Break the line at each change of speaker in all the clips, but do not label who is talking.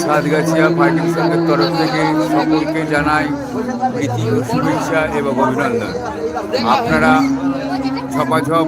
Satgachhia fighting সংঘের তরফ থেকে সকলকে জানাই প্রীতি ও শুভেচ্ছা এবং অভিনন্দন। আপনারা ঝপাঝপ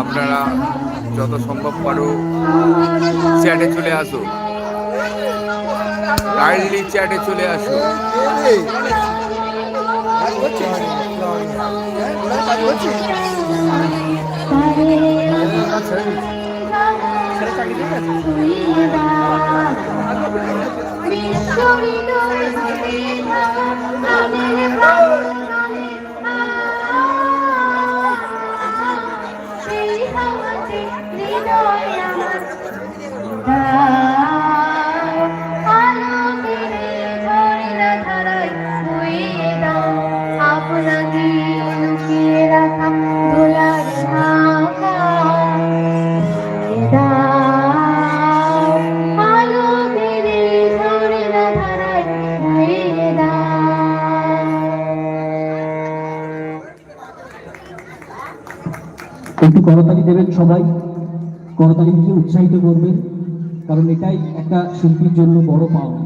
আপনারা যত সম্ভব পারো চ্যাটে চলে আসো কাইন্ডলি চ্যাটে চলে আসো।
আপনাকে
করতালি দেবেন সবাই। করতালি উৎসাহিত করবেন কারণ এটাই একটা শিল্পীর জন্য বড় পাওয়া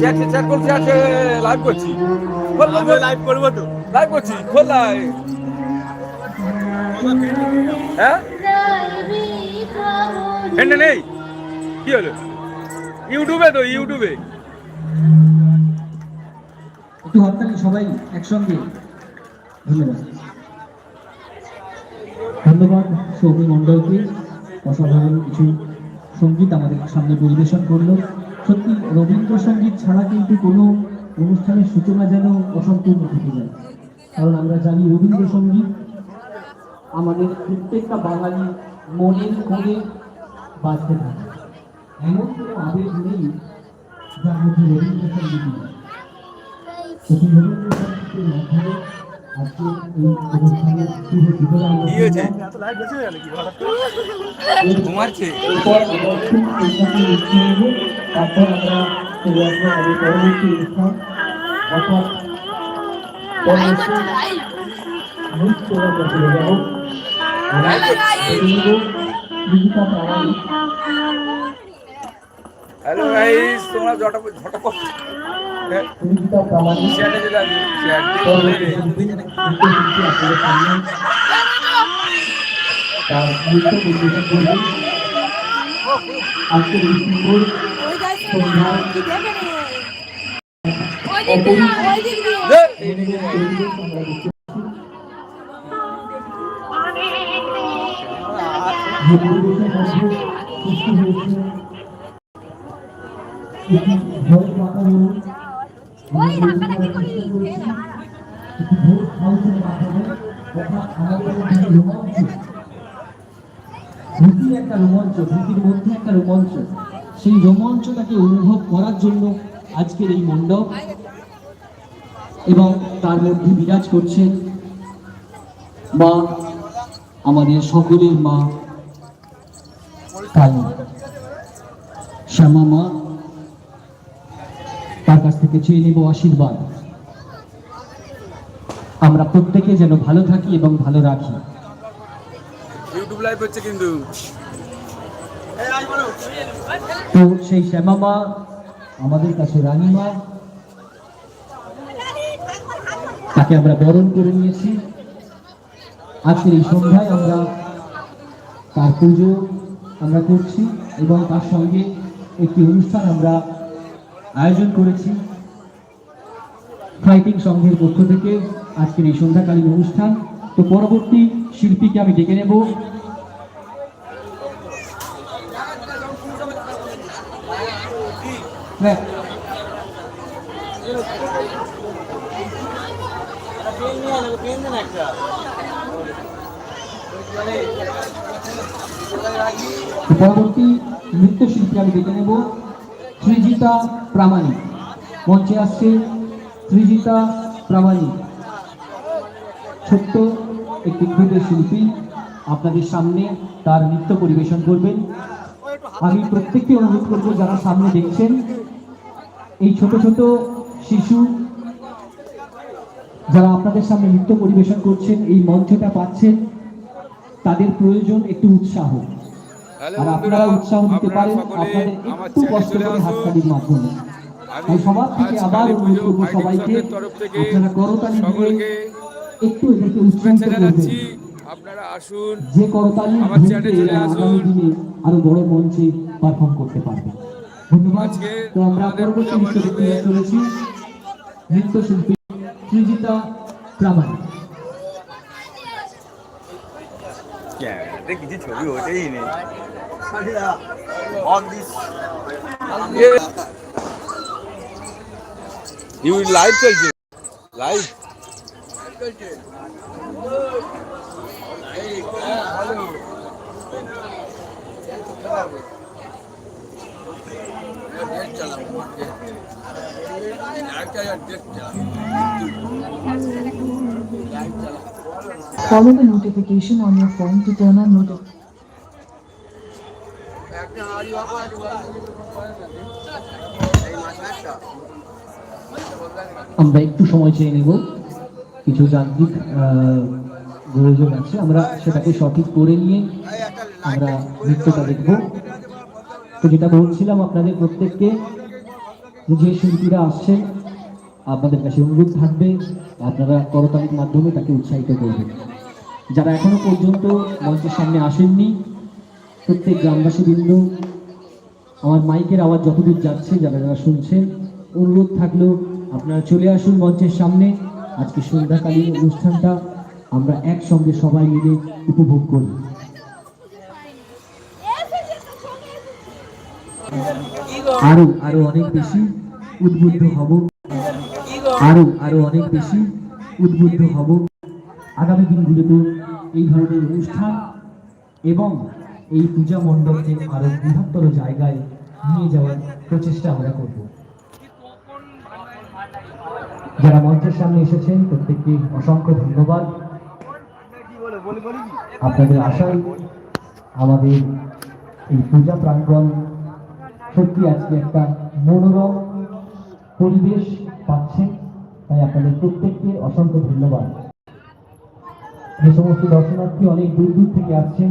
চ্যাট করছি আছে লাইভ করছি। লাইভ করব তো। লাইভ করছি খোল হ্যাঁ? এন্ড নেই। কি হলো? ইউটিউবে তো ইউটিউবে
একটু হরতালি সবাই একসঙ্গে। ধন্যবাদ। ধন্যবাদ সৌমি মণ্ডলকে। অসাধারণ কিছু সংগীত আমাদের সামনে পরিবেশন করল। সত্যি রবীন্দ্রসঙ্গীত ছাড়া কিন্তু কোনো অনুষ্ঠানের সূচনা যেন অসম্পূর্ণ থেকে যায়। কারণ আমরা জানি রবীন্দ্রসঙ্গীত আমাদের প্রত্যেকটা বাঙালি মনের কোণে বাজতে থাকে। এমন কোনো আবেগ নেই যার মধ্যে রবীন্দ্রসঙ্গীত নেই।
ঘুমাচ্ছে।
তারপর আমরা চলে আসব পরবর্তী অনুষ্ঠান অর্থাৎ পরবর্তী নৃত্য আমরা চলে যাব।
হ্যালো গাইস তোমরা জটা
তার নৃত্য পরিবেশন করবেন আজকের এই সুন্দর ভীতির একটা রোমাঞ্চ ভীতির মধ্যে একটা রোমাঞ্চ সেই রোমাঞ্চটাকে অনুভব করার জন্য আজকের এই মণ্ডপ এবং তার মধ্যে বিরাজ করছে মা আমাদের সকলের মা কালী শ্যামা মা তার কাছ থেকে চেয়ে নেব আশীর্বাদ। আমরা প্রত্যেকে যেন ভালো থাকি এবং ভালো রাখি।
ইউটিউব লাইভ হচ্ছে কিন্তু।
সেই শ্যামা মা আমাদের কাছে রানী মা তাকে আমরা বরণ করে নিয়েছি। আজকের এই সন্ধ্যায় আমরা তার পুজো আমরা করছি এবং তার সঙ্গে একটি অনুষ্ঠান আমরা আয়োজন করেছি। ফাইটিং সংঘের পক্ষ থেকে আজকের এই সন্ধ্যাকালীন অনুষ্ঠান। তো পরবর্তী শিল্পীকে আমি ডেকে নেব। পরবর্তী নৃত্যশিল্পী আমি ডেকে নেব সৃজিতা প্রামাণিক। মঞ্চে আসছে সৃজিতা প্রামাণিক। ছোট্ট একটি ক্ষুদ্র শিল্পী আপনাদের সামনে তার নৃত্য পরিবেশন করবেন। আমি প্রত্যেককে অনুরোধ করব, যারা সামনে দেখছেন এই ছোট ছোট শিশু যারা আপনাদের সামনে নৃত্য পরিবেশন করছেন এই মঞ্চটা পাচ্ছেন তাদের প্রয়োজন একটু উৎসাহ। আর আপনারা উৎসাহ দিতে পারেন আপনাদের একটু কষ্ট করে হাততালির মাধ্যমে। তাই সবার থেকে আবার অনুরোধ করব সবাইকে আপনারা করতালি দিয়ে একটু এদেরকে উৎসাহিত করবেন।
আপনারা আসুন।
যে করতালি। আগামী দিনে আরও বড় মঞ্চে পারফর্ম করতে পারবে। ধন্যবাদ। তো আমরা পরবর্তী নৃত্যশিল্পী চলেছি নৃত্যশিল্পী সৃজিতা প্রামাণিক।
কিছু ছবি ওঠেই নেই। ইউ লাইভ চলছে। Live
Follow the notification on your phone to turn on notifications.
আমরা একটু সময় চেয়ে নেব কিছু যান্ত্রিক গোলযোগ আছে আমরা সেটাকে সঠিক করে নিয়ে আমরা নৃত্যটা দেখব তো যেটা বলছিলাম আপনাদের প্রত্যেককে যে শিল্পীরা আসছেন, আপনাদের কাছে অনুরোধ থাকবে, আপনারা করতালির মাধ্যমে তাকে উৎসাহিত করবেন। যারা এখনও পর্যন্ত মঞ্চের সামনে আসেননি, প্রত্যেক গ্রামবাসী বিন্দু আমার মাইকের আওয়াজ যতদূর যাচ্ছে, যারা যারা শুনছেন, অনুরোধ থাকলেও আপনারা চলে আসুন মঞ্চের সামনে। আজকে সন্ধ্যাকালীন অনুষ্ঠানটা আমরা একসঙ্গে সবাই মিলে উপভোগ করি। আরও আরও অনেক বেশি উদ্বুদ্ধ হব। আরও আরও অনেক বেশি উদ্বুদ্ধ হব। আগামী দিনগুলোতে এই ধরনের অনুষ্ঠান এবং এই পূজা মণ্ডপকে আরও বৃহত্তর জায়গায় নিয়ে যাওয়ার প্রচেষ্টা আমরা করব। যারা মঞ্চের সামনে এসেছেন, প্রত্যেককে অসংখ্য ধন্যবাদ। আপনাদের আশায় আমাদের এই পূজা প্রাঙ্গণ সত্যি আজকে একটা মনোরম পরিবেশ পাচ্ছে তাই আপনাদের প্রত্যেককে অসংখ্য ধন্যবাদ। যে সমস্ত দর্শনার্থী অনেক দূর দূর থেকে আসছেন।